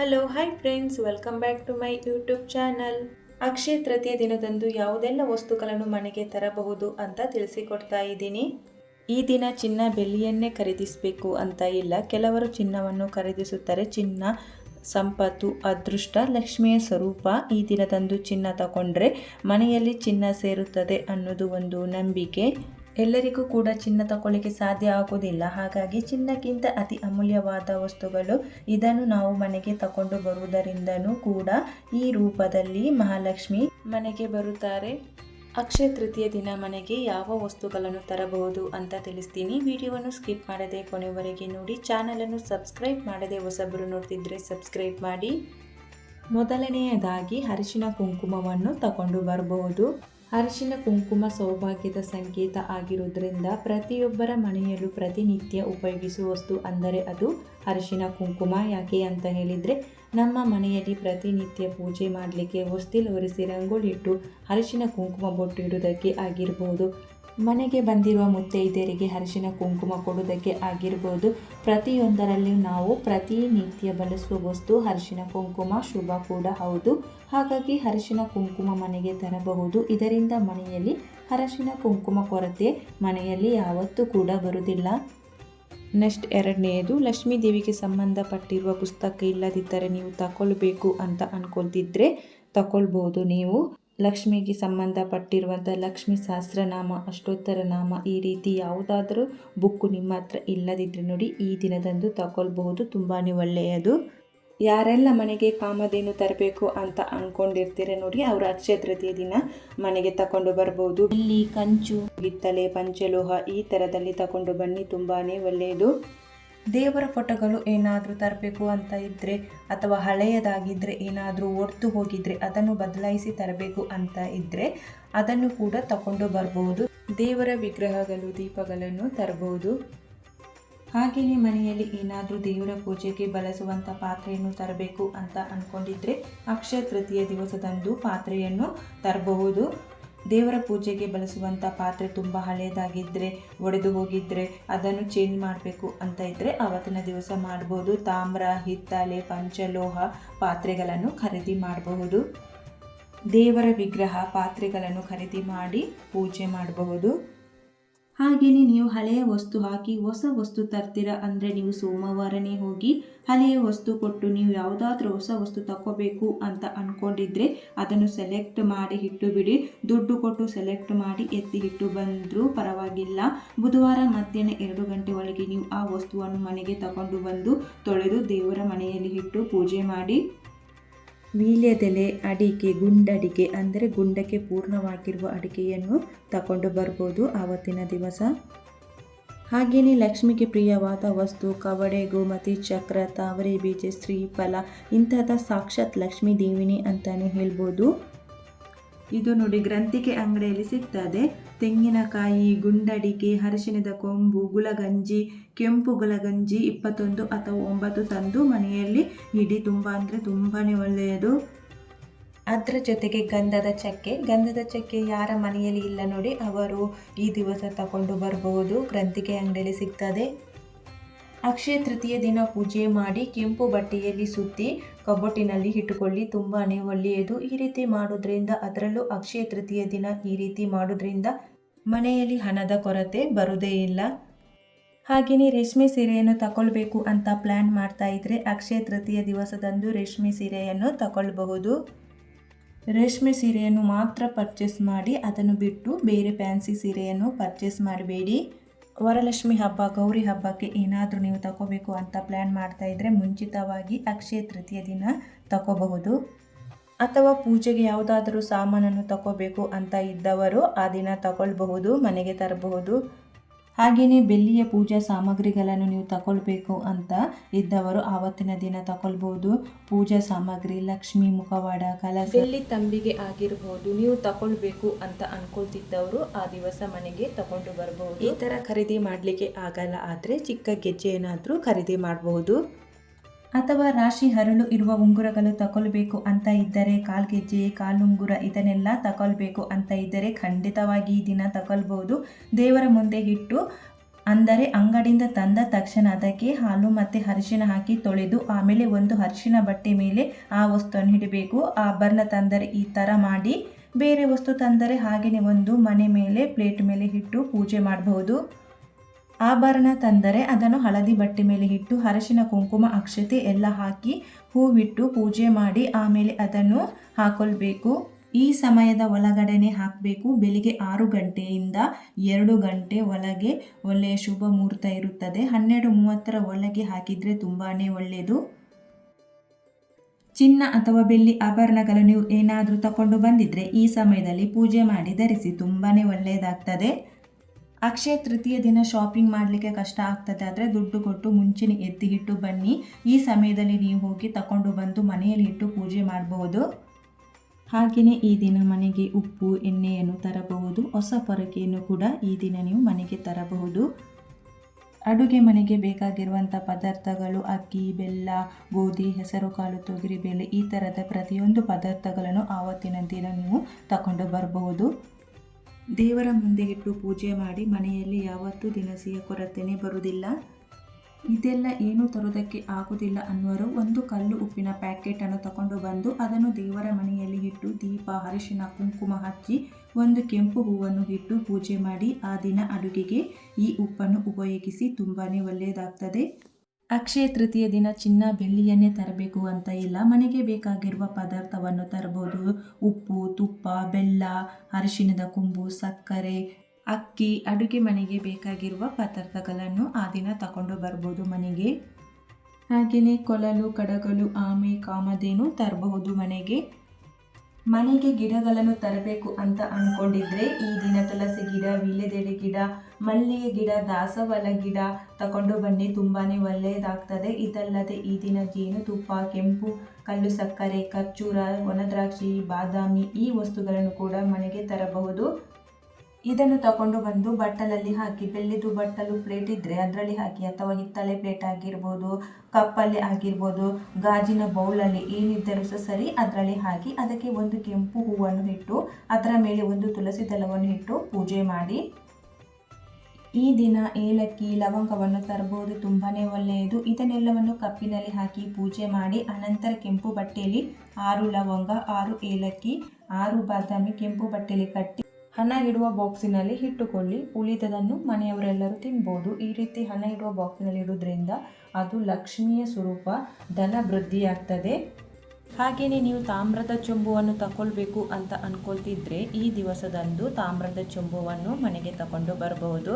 Hello hi friends welcome back to my YouTube channel Akshaya Tritiya ದಿನದಂದು ಯಾವುದೆಲ್ಲ ವಸ್ತುಗಳನ್ನು ಮನೆಗೆ ತರಬಹುದು ಅಂತ ತಿಳಿಸಿಕೊಡ್ತಾ ಇದ್ದೀನಿ. ಈ ದಿನ ಚಿನ್ನ ಬೆಳ್ಳಿಯನ್ನೇ ಖರೀದಿಸಬೇಕು ಅಂತ ಇಲ್ಲ, ಕೆಲವರು ಚಿನ್ನವನ್ನು ಖರೀದಿಸುತ್ತಾರೆ. ಚಿನ್ನ, ಸಂಪತ್ತು, ಅದೃಷ್ಟ, ಲಕ್ಷ್ಮಿಯ ಸ್ವರೂಪ ಈ ದಿನದಂದು ಚಿನ್ನ ತಗೊಂಡ್ರೆ ಮನೆಯಲ್ಲಿ ಚಿನ್ನ ಸೇರುತ್ತದೆ ಅನ್ನೋದು ಒಂದು ನಂಬಿಕೆ. ಎಲ್ಲರಿಗೂ ಕೂಡ ಚಿನ್ನ ತಗೊಳ್ಳಿಕ್ಕೆ ಸಾಧ್ಯ ಆಗೋದಿಲ್ಲ ಹಾಗಾಗಿ ಚಿನ್ನಕ್ಕಿಂತ ಅತಿ ಅಮೂಲ್ಯವಾದ ವಸ್ತುಗಳು ಇದನ್ನು ನಾವು ಮನೆಗೆ ತಕೊಂಡು ಬರುವುದರಿಂದನೂ ಕೂಡ ಈ ರೂಪದಲ್ಲಿ ಮಹಾಲಕ್ಷ್ಮಿ ಮನೆಗೆ ಬರುತ್ತಾರೆ. ಅಕ್ಷಯ ತೃತೀಯ ದಿನ ಮನೆಗೆ ಯಾವ ವಸ್ತುಗಳನ್ನು ತರಬಹುದು ಅಂತ ತಿಳಿಸ್ತೀನಿ. ವಿಡಿಯೋವನ್ನು ಸ್ಕಿಪ್ ಮಾಡದೆ ಕೊನೆವರೆಗೆ ನೋಡಿ. ಚಾನಲನ್ನು ಸಬ್ಸ್ಕ್ರೈಬ್ ಮಾಡದೆ ಹೊಸಬರು ನೋಡ್ತಿದ್ರೆ ಸಬ್ಸ್ಕ್ರೈಬ್ ಮಾಡಿ. ಮೊದಲನೆಯದಾಗಿ ಅರಿಶಿನ ಕುಂಕುಮವನ್ನು ತಗೊಂಡು ಬರಬಹುದು. ಅರಿಶಿನ ಕುಂಕುಮ ಸೌಭಾಗ್ಯದ ಸಂಕೇತ ಆಗಿರುವುದರಿಂದ ಪ್ರತಿಯೊಬ್ಬರ ಮನೆಯಲ್ಲೂ ಪ್ರತಿನಿತ್ಯ ಉಪಯೋಗಿಸುವ ವಸ್ತು ಅಂದರೆ ಅದು ಅರಿಶಿನ ಕುಂಕುಮ. ಯಾಕೆ ಅಂತ ಹೇಳಿದರೆ ನಮ್ಮ ಮನೆಯಲ್ಲಿ ಪ್ರತಿನಿತ್ಯ ಪೂಜೆ ಮಾಡಲಿಕ್ಕೆ ಹೊಸ್ತಿಲು ಒರೆಸಿ ರಂಗೋಲಿ ಇಟ್ಟು ಅರಿಶಿನ ಕುಂಕುಮ ಬೊಟ್ಟು ಇಡುವುದಕ್ಕೆ ಆಗಿರ್ಬೋದು. ಮನೆಗೆ ಬಂದಿರುವ ಮುತ್ತೈದೆಯರಿಗೆ ಅರಿಶಿನ ಕುಂಕುಮ ಕೊಡುವುದಕ್ಕೆ ಆಗಿರ್ಬೋದು. ಪ್ರತಿಯೊಂದರಲ್ಲಿ ನಾವು ಪ್ರತಿನಿತ್ಯ ಬಳಸುವ ವಸ್ತು ಅರಿಶಿನ ಕುಂಕುಮ, ಶುಭ ಕೂಡ ಹೌದು. ಹಾಗಾಗಿ ಅರಿಶಿನ ಕುಂಕುಮ ಮನೆಗೆ ತರಬಹುದು. ಇದರಿಂದ ಮನೆಯಲ್ಲಿ ಅರಿಶಿನ ಕುಂಕುಮ ಕೊರತೆ ಮನೆಯಲ್ಲಿ ಯಾವತ್ತೂ ಕೂಡ ಬರುವುದಿಲ್ಲ. ನೆಕ್ಸ್ಟ್ ಎರಡನೆಯದು, ಲಕ್ಷ್ಮೀ ದೇವಿಗೆ ಸಂಬಂಧಪಟ್ಟಿರುವ ಪುಸ್ತಕ ಇಲ್ಲದಿದ್ದರೆ ನೀವು ತಗೊಳ್ಬೇಕು ಅಂತ ಅನ್ಕೊಳ್ತಿದ್ರೆ ತಗೊಳ್ಬೋದು ನೀವು. ಲಕ್ಷ್ಮಿಗೆ ಸಂಬಂಧಪಟ್ಟಿರುವಂಥ ಲಕ್ಷ್ಮಿ ಸಹಸ್ರನಾಮ, ಅಷ್ಟೋತ್ತರ ನಾಮ ಈ ರೀತಿ ಯಾವುದಾದರೂ ಬುಕ್ಕು ನಿಮ್ಮ ಹತ್ರ ಇಲ್ಲದಿದ್ದರೆ ನೋಡಿ ಈ ದಿನದಂದು ತಗೊಳ್ಬಹುದು. ತುಂಬಾ ಒಳ್ಳೆಯದು. ಯಾರೆಲ್ಲ ಮನೆಗೆ ಕಾಮಧೇನು ತರಬೇಕು ಅಂತ ಅಂದ್ಕೊಂಡಿರ್ತೀರ ನೋಡಿ ಅವರ ಅಕ್ಷಯ ತೃತೀಯ ದಿನ ಮನೆಗೆ ತಗೊಂಡು ಬರ್ಬೋದು. ಇಲ್ಲಿ ಕಂಚು ಗಿತ್ತಲೆ ಪಂಚಲೋಹ ಈ ಥರದಲ್ಲಿ ತಗೊಂಡು ಬನ್ನಿ ತುಂಬಾ ಒಳ್ಳೆಯದು. ದೇವರ ಫೋಟೋಗಳು ಏನಾದರೂ ತರಬೇಕು ಅಂತ ಇದ್ದರೆ ಅಥವಾ ಹಳೆಯದಾಗಿದ್ದರೆ ಏನಾದರೂ ಒಡ್ತು ಹೋಗಿದ್ರೆ ಅದನ್ನು ಬದಲಾಯಿಸಿ ತರಬೇಕು ಅಂತ ಇದ್ದರೆ ಅದನ್ನು ಕೂಡ ತಗೊಂಡು ಬರ್ಬೋದು. ದೇವರ ವಿಗ್ರಹಗಳು, ದೀಪಗಳನ್ನು ತರಬಹುದು ಹಾಗೆಯೇ ಮನೆಯಲ್ಲಿ ಏನಾದರೂ ದೇವರ ಪೂಜೆಗೆ ಬಳಸುವಂಥ ಪಾತ್ರೆಯನ್ನು ತರಬೇಕು ಅಂತ ಅಂದ್ಕೊಂಡಿದ್ರೆ ಅಕ್ಷಯ ತೃತೀಯ ದಿವಸದಂದು ಪಾತ್ರೆಯನ್ನು ತರಬಹುದು. ದೇವರ ಪೂಜೆಗೆ ಬಳಸುವಂಥ ಪಾತ್ರೆ ತುಂಬ ಹಳೆಯದಾಗಿದ್ದರೆ ಒಡೆದು ಹೋಗಿದ್ದರೆ ಅದನ್ನು ಚೇಂಜ್ ಮಾಡಬೇಕು ಅಂತ ಇದ್ದರೆ ಆವತ್ತಿನ ದಿವಸ ಮಾಡ್ಬೋದು. ತಾಮ್ರ ಹಿತ್ತಾಳೆ ಪಂಚಲೋಹ ಪಾತ್ರೆಗಳನ್ನು ಖರೀದಿ ಮಾಡಬಹುದು. ದೇವರ ವಿಗ್ರಹ ಪಾತ್ರೆಗಳನ್ನು ಖರೀದಿ ಮಾಡಿ ಪೂಜೆ ಮಾಡಬಹುದು. ಹಾಗೆಯೇ ನೀವು ಹಳೆಯ ವಸ್ತು ಹಾಕಿ ಹೊಸ ವಸ್ತು ತರ್ತೀರ ಅಂದರೆ ನೀವು ಸೋಮವಾರನೇ ಹೋಗಿ ಹಳೆಯ ವಸ್ತು ಕೊಟ್ಟು ನೀವು ಯಾವುದಾದ್ರೂ ಹೊಸ ವಸ್ತು ತಗೋಬೇಕು ಅಂತ ಅಂದ್ಕೊಂಡಿದ್ರೆ ಅದನ್ನು ಸೆಲೆಕ್ಟ್ ಮಾಡಿ ಇಟ್ಟು ಬಿಡಿ. ದುಡ್ಡು ಕೊಟ್ಟು ಸೆಲೆಕ್ಟ್ ಮಾಡಿ ಎತ್ತಿ ಇಟ್ಟು ಬಂದರೂ ಪರವಾಗಿಲ್ಲ. ಬುಧವಾರ ಮಧ್ಯಾಹ್ನ ಎರಡು ಗಂಟೆ ಒಳಗೆ ನೀವು ಆ ವಸ್ತುವನ್ನು ಮನೆಗೆ ತಗೊಂಡು ಬಂದು ತೊಳೆದು ದೇವರ ಮನೆಯಲ್ಲಿ ಇಟ್ಟು ಪೂಜೆ ಮಾಡಿ. ವೀಳ್ಯದೆಲೆ ಅಡಿಕೆ, ಗುಂಡಡಿಕೆ ಅಂದರೆ ಗುಂಡಕ್ಕೆ ಪೂರ್ಣವಾಗಿರುವ ಅಡಿಕೆಯನ್ನು ತಗೊಂಡು ಬರ್ಬೋದು ಆವತ್ತಿನ ದಿವಸ. ಹಾಗೆಯೇ ಲಕ್ಷ್ಮಿಗೆ ಪ್ರಿಯವಾದ ವಸ್ತು, ಕವಡೆ, ಗೋಮತಿ, ಚಕ್ರ, ತಾವರೆ, ಬೀಜ ಶ್ರೀಫಲ ಇಂಥದ ಸಾಕ್ಷಾತ್ ಲಕ್ಷ್ಮೀ ದೇವಿನಿ ಅಂತಲೂ ಹೇಳ್ಬೋದು. ಇದು ನೋಡಿ ಗ್ರಂಥಿಕೆ ಅಂಗಡಿಯಲ್ಲಿ ಸಿಗ್ತದೆ. ತೆಂಗಿನಕಾಯಿ, ಗುಂಡಡಿಕೆ, ಅರಿಶಿಣದ ಕೊಂಬು, ಗುಲಗಂಜಿ, ಕೆಂಪು ಗುಲಗಂಜಿ ಇಪ್ಪತ್ತೊಂದು ಅಥವಾ ಒಂಬತ್ತು ತಂದು ಮನೆಯಲ್ಲಿ ಇಡಿ ತುಂಬ ಅಂದರೆ ತುಂಬಾ ಒಳ್ಳೆಯದು. ಅದರ ಜೊತೆಗೆ ಗಂಧದ ಚಕ್ಕೆ. ಗಂಧದ ಚಕ್ಕೆ ಯಾರ ಮನೆಯಲ್ಲಿ ಇಲ್ಲ ನೋಡಿ, ಅವರು ಈ ದಿವಸ ತಗೊಂಡು ಬರಬಹುದು ಗ್ರಂಥಿಕೆ ಅಂಗಡಿಯಲ್ಲಿ ಸಿಗ್ತದೆ. ಅಕ್ಷಯ ತೃತೀಯ ದಿನ ಪೂಜೆ ಮಾಡಿ ಕೆಂಪು ಬಟ್ಟೆಯಲ್ಲಿ ಸುತ್ತಿ ಕಬ್ಬೊಟ್ಟಿನಲ್ಲಿ ಇಟ್ಟುಕೊಳ್ಳಿ. ತುಂಬಾ ಒಳ್ಳೆಯದು. ಈ ರೀತಿ ಮಾಡೋದ್ರಿಂದ, ಅದರಲ್ಲೂ ಅಕ್ಷಯ ತೃತೀಯ ದಿನ ಈ ರೀತಿ ಮಾಡೋದ್ರಿಂದ ಮನೆಯಲ್ಲಿ ಹಣದ ಕೊರತೆ ಬರುವುದೇ ಇಲ್ಲ. ಹಾಗೆಯೇ ರೇಷ್ಮೆ ಸೀರೆಯನ್ನು ತಗೊಳ್ಬೇಕು ಅಂತ ಪ್ಲ್ಯಾನ್ ಮಾಡ್ತಾ ಇದ್ರೆ ಅಕ್ಷಯ ತೃತೀಯ ದಿವಸದಂದು ರೇಷ್ಮೆ ಸೀರೆಯನ್ನು ತಗೊಳ್ಬಹುದು. ರೇಷ್ಮೆ ಸೀರೆಯನ್ನು ಮಾತ್ರ ಪರ್ಚೇಸ್ ಮಾಡಿ, ಅದನ್ನು ಬಿಟ್ಟು ಬೇರೆ ಫ್ಯಾನ್ಸಿ ಸೀರೆಯನ್ನು ಪರ್ಚೇಸ್ ಮಾಡಬೇಡಿ. ವರಲಕ್ಷ್ಮಿ ಹಬ್ಬ, ಗೌರಿ ಹಬ್ಬಕ್ಕೆ ಏನಾದರೂ ನೀವು ತಗೋಬೇಕು ಅಂತ ಪ್ಲ್ಯಾನ್ ಮಾಡ್ತಾ ಇದ್ದರೆ ಮುಂಚಿತವಾಗಿ ಅಕ್ಷಯ ತೃತೀಯ ದಿನ ತಗೋಬಹುದು. ಅಥವಾ ಪೂಜೆಗೆ ಯಾವುದಾದರೂ ಸಾಮಾನನ್ನು ತಗೋಬೇಕು ಅಂತ ಇದ್ದವರು ಆ ದಿನ ತಗೊಳ್ಬಹುದು, ಮನೆಗೆ ತರಬಹುದು. ಹಾಗೆಯೇ ಬೆಳ್ಳಿಯ ಪೂಜಾ ಸಾಮಗ್ರಿಗಳನ್ನು ನೀವು ತಗೊಳ್ಬೇಕು ಅಂತ ಇದ್ದವರು ಆವತ್ತಿನ ದಿನ ತಗೊಳ್ಬೋದು. ಪೂಜಾ ಸಾಮಗ್ರಿ, ಲಕ್ಷ್ಮಿ ಮುಖವಾಡ, ಕಲಸ. ಬೆಳ್ಳಿ ತಂಬಿಗೆ ಆಗಿರಬಹುದು ನೀವು ತಗೊಳ್ಬೇಕು ಅಂತ ಅನ್ಕೊಳ್ತಿದ್ದವರು ಆ ದಿವಸ ಮನೆಗೆ ತಗೊಂಡು ಬರಬಹುದು ಈ ತರ ಖರೀದಿ ಮಾಡಲಿಕ್ಕೆ ಆಗಲ್ಲ, ಆದರೆ ಚಿಕ್ಕ ಗೆಜ್ಜೆ ಏನಾದರೂ ಖರೀದಿ ಮಾಡಬಹುದು ಅಥವಾ ರಾಶಿ ಹರಳು ಇರುವ ಉಂಗುರಗಳು ತಗೊಳ್ಬೇಕು ಅಂತ ಇದ್ದರೆ ಕಾಲ್ಗೆಜ್ಜೆ ಕಾಲುಂಗುರ ಇದನ್ನೆಲ್ಲ ತಗೊಳ್ಬೇಕು ಅಂತ ಇದ್ದರೆ ಖಂಡಿತವಾಗಿ ಈ ದಿನ ತಗೊಳ್ಬೋದು. ದೇವರ ಮುಂದೆ ಇಟ್ಟು ಅಂದರೆ ಅಂಗಡಿಯಿಂದ ತಂದ ತಕ್ಷಣ ಅದಕ್ಕೆ ಹಾಲು ಮತ್ತು ಅರಿಶಿನ ಹಾಕಿ ತೊಳೆದು ಆಮೇಲೆ ಒಂದು ಅರಿಶಿನ ಬಟ್ಟೆ ಮೇಲೆ ಆ ವಸ್ತುವನ್ನು ಇಡಬೇಕು. ಆಭರಣ ತಂದರೆ ಈ ಥರ ಮಾಡಿ ಬೇರೆ ವಸ್ತು ತಂದರೆ ಹಾಗೆಯೇ ಒಂದು ಮನೆ ಮೇಲೆ, ಪ್ಲೇಟ್ ಮೇಲೆ ಇಟ್ಟು ಪೂಜೆ ಮಾಡಬಹುದು ಆಭರಣ ತಂದರೆ ಅದನ್ನು ಹಳದಿ ಬಟ್ಟೆ ಮೇಲೆ ಇಟ್ಟು ಅರಶಿನ ಕುಂಕುಮ ಅಕ್ಷತೆ ಎಲ್ಲ ಹಾಕಿ ಹೂವಿಟ್ಟು ಪೂಜೆ ಮಾಡಿ ಆಮೇಲೆ ಅದನ್ನು ಹಾಕೊಳ್ಬೇಕು. ಈ ಸಮಯದ ಒಳಗಡೆನೆ ಹಾಕಬೇಕು. ಬೆಳಿಗ್ಗೆ ಆರು ಗಂಟೆಯಿಂದ ಎರಡು ಗಂಟೆ ಒಳಗೆ ಒಳ್ಳೆಯ ಶುಭ ಮುಹೂರ್ತ ಇರುತ್ತದೆ. ಹನ್ನೆರಡು ಮೂವತ್ತರ ಒಳಗೆ ಹಾಕಿದರೆ ತುಂಬಾ ಒಳ್ಳೆಯದು. ಚಿನ್ನ ಅಥವಾ ಬೆಳ್ಳಿ ಆಭರಣಗಳನ್ನು ನೀವು ಏನಾದರೂ ತಗೊಂಡು ಬಂದಿದ್ರೆ ಈ ಸಮಯದಲ್ಲಿ ಪೂಜೆ ಮಾಡಿ ಧರಿಸಿ ತುಂಬಾ ಒಳ್ಳೆಯದಾಗ್ತದೆ. ಅಕ್ಷಯ ತೃತೀಯ ದಿನ ಶಾಪಿಂಗ್ ಮಾಡಲಿಕ್ಕೆ ಕಷ್ಟ ಆಗ್ತದೆ ಆದರೆ ದುಡ್ಡು ಕೊಟ್ಟು ಮುಂಚೆನೆ ಎತ್ತಿ ಇಟ್ಟು ಬನ್ನಿ. ಈ ಸಮಯದಲ್ಲಿ ನೀವು ಹೋಗಿ ತಗೊಂಡು ಬಂದು ಮನೆಯಲ್ಲಿ ಇಟ್ಟು ಪೂಜೆ ಮಾಡಬಹುದು ಹಾಗೆಯೇ ಈ ದಿನ ಮನೆಗೆ ಉಪ್ಪು, ಎಣ್ಣೆಯನ್ನು ತರಬಹುದು. ಹೊಸ ಪೊರಕೆಯನ್ನು ಕೂಡ ಈ ದಿನ ನೀವು ಮನೆಗೆ ತರಬಹುದು. ಅಡುಗೆ ಮನೆಗೆ ಬೇಕಾಗಿರುವಂಥ ಪದಾರ್ಥಗಳು, ಅಕ್ಕಿ, ಬೆಲ್ಲ, ಗೋಧಿ ಹೆಸರುಕಾಳು ತೊಗರಿಬೇಳೆ ಈ ಥರದ ಪ್ರತಿಯೊಂದು ಪದಾರ್ಥಗಳನ್ನು ಆವತ್ತಿನ ದಿನ ನೀವು ತಗೊಂಡು ಬರಬಹುದು ದೇವರ ಮುಂದೆ ಇಟ್ಟು ಪೂಜೆ ಮಾಡಿ ಮನೆಯಲ್ಲಿ ಯಾವತ್ತೂ ದಿನಸಿಯ ಕೊರತೆನೇ ಬರುವುದಿಲ್ಲ. ಇದೆಲ್ಲ ಏನು ತರೋದಕ್ಕೆ ಆಗುವುದಿಲ್ಲ ಅನ್ನುವರು ಒಂದು ಕಲ್ಲು ಉಪ್ಪಿನ ಪ್ಯಾಕೆಟನ್ನು ತಗೊಂಡು ಬಂದು ಅದನ್ನು ದೇವರ ಮನೆಯಲ್ಲಿ ಇಟ್ಟು ದೀಪ, ಅರಿಶಿನ, ಕುಂಕುಮ ಹಚ್ಚಿ ಒಂದು ಕೆಂಪು ಹೂವನ್ನು ಇಟ್ಟು ಪೂಜೆ ಮಾಡಿ ಆ ದಿನ ಅಡುಗೆಗೆ ಈ ಉಪ್ಪನ್ನು ಉಪಯೋಗಿಸಿ ತುಂಬಾ ಒಳ್ಳೆಯದಾಗ್ತದೆ. ಅಕ್ಷಯ ತೃತೀಯ ದಿನ ಚಿನ್ನ ಬೆಳ್ಳಿಯನ್ನೇ ತರಬೇಕು ಅಂತ ಇಲ್ಲ. ಮನೆಗೆ ಬೇಕಾಗಿರುವ ಪದಾರ್ಥವನ್ನು ತರಬಹುದು. ಉಪ್ಪು, ತುಪ್ಪ, ಬೆಲ್ಲ, ಅರಿಶಿಣದ ಕೊಂಬು, ಸಕ್ಕರೆ, ಅಕ್ಕಿ, ಅಡುಗೆ ಮನೆಗೆ ಬೇಕಾಗಿರುವ ಪದಾರ್ಥಗಳನ್ನು ಆ ದಿನ ತಗೊಂಡು ಬರ್ಬೋದು ಮನೆಗೆ. ಹಾಗೆಯೇ ಕೊಳಲು, ಕಡಗಲು, ಆಮೆ, ಕಾಮಧೇನು ತರಬಹುದು ಮನೆಗೆ. ಮನೆಗೆ ಗಿಡಗಳನ್ನು ತರಬೇಕು ಅಂತ ಅಂದ್ಕೊಂಡಿದ್ರೆ ಈ ದಿನ ತುಳಸಿ ಗಿಡ, ವೀಳ್ಯದೆಲೆ ಗಿಡ, ಮಲ್ಲಿಗೆ ಗಿಡ, ದಾಸವಾಳ ಗಿಡ ತಗೊಂಡು ಬನ್ನಿ. ತುಂಬಾ ಒಳ್ಳೆಯದಾಗ್ತದೆ ಇದಲ್ಲದೆ ಈ ದಿನ ಜೇನುತುಪ್ಪ ಕೆಂಪು, ಕಲ್ಲು, ಸಕ್ಕರೆ, ಖರ್ಜೂರ ಒಣದ್ರಾಕ್ಷಿ ಬಾದಾಮಿ ಈ ವಸ್ತುಗಳನ್ನು ಕೂಡ ಮನೆಗೆ ತರಬಹುದು. ಇದನ್ನು ತಗೊಂಡು ಬಂದು ಬಟ್ಟಲಲ್ಲಿ ಹಾಕಿ ಬೆಳ್ಳಿದು ಬಟ್ಟಲು ಪ್ಲೇಟ್ ಇದ್ದರೆ ಅದರಲ್ಲಿ ಹಾಕಿ, ಅಥವಾ ಹಿತ್ತಲೆ ಪ್ಲೇಟ್ ಆಗಿರ್ಬೋದು, ಕಪ್ಪಲ್ಲಿ ಆಗಿರ್ಬೋದು, ಗಾಜಿನ ಬೌಲಲ್ಲಿ ಏನಿದ್ದರೂ ಸಹ ಸರಿ ಅದರಲ್ಲಿ ಹಾಕಿ, ಅದಕ್ಕೆ ಒಂದು ಕೆಂಪು ಹೂವನ್ನು ಇಟ್ಟು, ಅದರ ಮೇಲೆ ಒಂದು ತುಳಸಿ ದಳವನ್ನು ಇಟ್ಟು ಪೂಜೆ ಮಾಡಿ. ಈ ದಿನ ಏಲಕ್ಕಿ, ಲವಂಗವನ್ನು ತರಬಹುದು ತುಂಬಾ ಒಳ್ಳೆಯದು. ಇದನ್ನೆಲ್ಲವನ್ನು ಕಪ್ಪಿನಲ್ಲಿ ಹಾಕಿ ಪೂಜೆ ಮಾಡಿ, ಅನಂತರ ಕೆಂಪು ಬಟ್ಟೆಯಲ್ಲಿ ಆರು ಲವಂಗ, ಆರು ಏಲಕ್ಕಿ, ಆರು ಬಾದಾಮಿ ಕೆಂಪು ಬಟ್ಟೆಯಲ್ಲಿ ಕಟ್ಟಿ ಹಣ ಇಡುವ ಬಾಕ್ಸಿನಲ್ಲಿ ಇಟ್ಟುಕೊಳ್ಳಿ. ಉಳಿದದನ್ನು ಮನೆಯವರೆಲ್ಲರೂ ತಿನ್ಬೋದು. ಈ ರೀತಿ ಹಣ ಇಡುವ ಬಾಕ್ಸಿನಲ್ಲಿ ಇಡೋದ್ರಿಂದ ಅದು ಲಕ್ಷ್ಮಿಯ ಸ್ವರೂಪ, ಧನ ವೃದ್ಧಿಯಾಗ್ತದೆ. ಹಾಗೆಯೇ ನೀವು ತಾಮ್ರದ ಚೊಂಬುವನ್ನು ತಗೊಳ್ಬೇಕು ಅಂತ ಅನ್ಕೊಳ್ತಿದ್ರೆ ಈ ದಿವಸದಂದು ತಾಮ್ರದ ಚೊಂಬುವನ್ನು ಮನೆಗೆ ತಗೊಂಡು ಬರಬಹುದು.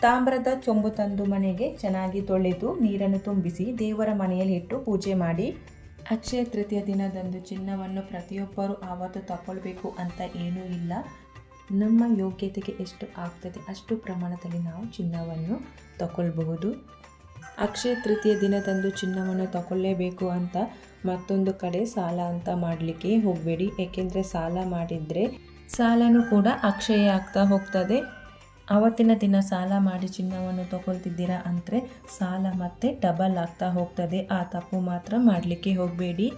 ತಾಮ್ರದ ಚೊಂಬು ತಂದು ಮನೆಗೆ ಚೆನ್ನಾಗಿ ತೊಳೆದು ನೀರನ್ನು ತುಂಬಿಸಿ ದೇವರ ಮನೆಯಲ್ಲಿ ಇಟ್ಟು ಪೂಜೆ ಮಾಡಿ. ಅಕ್ಷಯ ತೃತೀಯ ದಿನದಂದು ಚಿನ್ನವನ್ನು ಪ್ರತಿಯೊಬ್ಬರು ಆವತ್ತು ತಗೊಳ್ಬೇಕು ಅಂತ ಏನೂ ಇಲ್ಲ. ನಮ್ಮ ಯೋಗ್ಯತೆಗೆ ಎಷ್ಟು ಆಗ್ತದೆ ಅಷ್ಟು ಪ್ರಮಾಣದಲ್ಲಿ ನಾವು ಚಿನ್ನವನ್ನು ತಗೊಳ್ಬಹುದು. ಅಕ್ಷಯ ತೃತೀಯ ದಿನದಂದು ಚಿನ್ನವನ್ನು ತಗೊಳ್ಳೇಬೇಕು ಅಂತ ಮತ್ತೊಂದು ಕಡೆ ಸಾಲ ಅಂತ ಮಾಡಲಿಕ್ಕೆ ಹೋಗಬೇಡಿ. ಏಕೆಂದರೆ ಸಾಲ ಮಾಡಿದರೆ ಸಾಲನೂ ಕೂಡ ಅಕ್ಷಯ ಆಗ್ತಾ ಹೋಗ್ತದೆ. ಆವತ್ತಿನ ದಿನ ಸಾಲ ಮಾಡಿ ಚಿನ್ನವನ್ನು ತಗೊಳ್ತಿದ್ದೀರಾ ಅಂದರೆ ಸಾಲ ಮತ್ತೆ ಡಬಲ್ ಆಗ್ತಾ ಹೋಗ್ತದೆ. ಆ ತಪ್ಪು ಮಾತ್ರ ಮಾಡಲಿಕ್ಕೆ ಹೋಗಬೇಡಿ.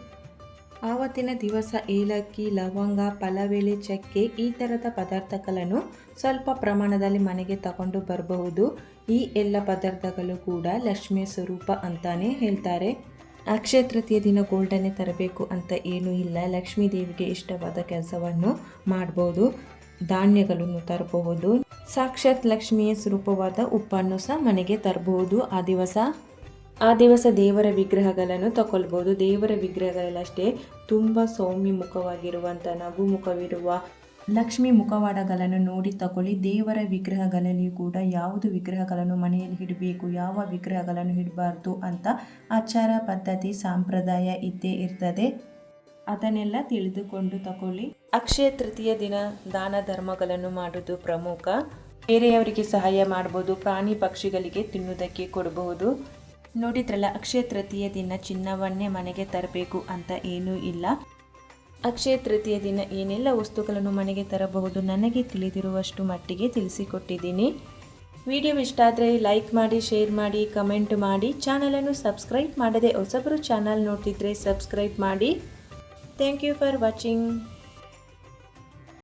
ಆವತ್ತಿನ ದಿವಸ ಏಲಕ್ಕಿ, ಲವಂಗ, ಪಲವೆಲೆ ಚಕ್ಕೆ ಈ ಥರದ ಪದಾರ್ಥಗಳನ್ನು ಸ್ವಲ್ಪ ಪ್ರಮಾಣದಲ್ಲಿ ಮನೆಗೆ ತಗೊಂಡು ಬರಬಹುದು. ಈ ಎಲ್ಲ ಪದಾರ್ಥಗಳು ಕೂಡ ಲಕ್ಷ್ಮಿಯ ಸ್ವರೂಪ ಅಂತಾನೆ ಹೇಳ್ತಾರೆ. ಅಕ್ಷಯ ತೃತೀಯ ದಿನ ಗೋಲ್ಡನ್ನೇ ತರಬೇಕು ಅಂತ ಏನೂ ಇಲ್ಲ. ಲಕ್ಷ್ಮೀ ದೇವಿಗೆ ಇಷ್ಟವಾದ ಕೆಲಸವನ್ನು ಮಾಡ್ಬೋದು. ಧಾನ್ಯಗಳನ್ನು ತರಬಹುದು. ಸಾಕ್ಷಾತ್ ಲಕ್ಷ್ಮಿಯ ಸ್ವರೂಪವಾದ ಉಪ್ಪನ್ನು ಸಹ ಮನೆಗೆ ತರಬಹುದು. ಆ ದಿವಸ ಆ ದಿವಸ ದೇವರ ವಿಗ್ರಹಗಳನ್ನು ತಗೊಳ್ಬೋದು ದೇವರ ವಿಗ್ರಹಗಳಲ್ಲಷ್ಟೇ ತುಂಬ ಸೌಮ್ಯ ಮುಖವಾಗಿರುವಂಥ ನಗು ಮುಖವಿರುವ ಲಕ್ಷ್ಮಿ ಮುಖವಾಡಗಳನ್ನು ನೋಡಿ ತಗೊಳ್ಳಿ ದೇವರ ವಿಗ್ರಹಗಳಲ್ಲಿ ಕೂಡ ಯಾವುದು ವಿಗ್ರಹಗಳನ್ನು ಮನೆಯಲ್ಲಿ ಇಡಬೇಕು, ಯಾವ ವಿಗ್ರಹಗಳನ್ನು ಇಡಬಾರ್ದು ಅಂತ ಆಚಾರ, ಪದ್ಧತಿ, ಸಂಪ್ರದಾಯ ಇದ್ದೇ ಇರ್ತದೆ. ಅದನ್ನೆಲ್ಲ ತಿಳಿದುಕೊಂಡು ತಗೊಳ್ಳಿ ಅಕ್ಷಯ ತೃತೀಯ ದಿನ ದಾನ ಧರ್ಮಗಳನ್ನು ಮಾಡುವುದು ಪ್ರಮುಖ. ಬೇರೆಯವರಿಗೆ ಸಹಾಯ ಮಾಡ್ಬೋದು, ಪ್ರಾಣಿ ಪಕ್ಷಿಗಳಿಗೆ ತಿನ್ನುವುದಕ್ಕೆ ಕೊಡಬಹುದು ನೋಡಿದ್ರಲ್ಲ, ಅಕ್ಷಯ ತೃತೀಯ ದಿನ ಚಿನ್ನವನ್ನೇ ಮನೆಗೆ ತರಬೇಕು ಅಂತ ಏನೂ ಇಲ್ಲ. ಅಕ್ಷಯ ತೃತೀಯ ದಿನ ಏನೆಲ್ಲ ವಸ್ತುಗಳನ್ನು ಮನೆಗೆ ತರಬಹುದು ನನಗೆ ತಿಳಿದಿರುವಷ್ಟು ಮಟ್ಟಿಗೆ ತಿಳಿಸಿಕೊಟ್ಟಿದ್ದೀನಿ. ವಿಡಿಯೋ ಇಷ್ಟ ಆದರೆ ಲೈಕ್ ಮಾಡಿ, ಶೇರ್ ಮಾಡಿ, ಕಮೆಂಟ್ ಮಾಡಿ. ಚಾನಲನ್ನು ಸಬ್ಸ್ಕ್ರೈಬ್ ಮಾಡದೆ ಹೊಸಬರು ಚಾನಲ್ ನೋಡ್ತಿದ್ರೆ ಸಬ್ಸ್ಕ್ರೈಬ್ ಮಾಡಿ. Thank you for watching.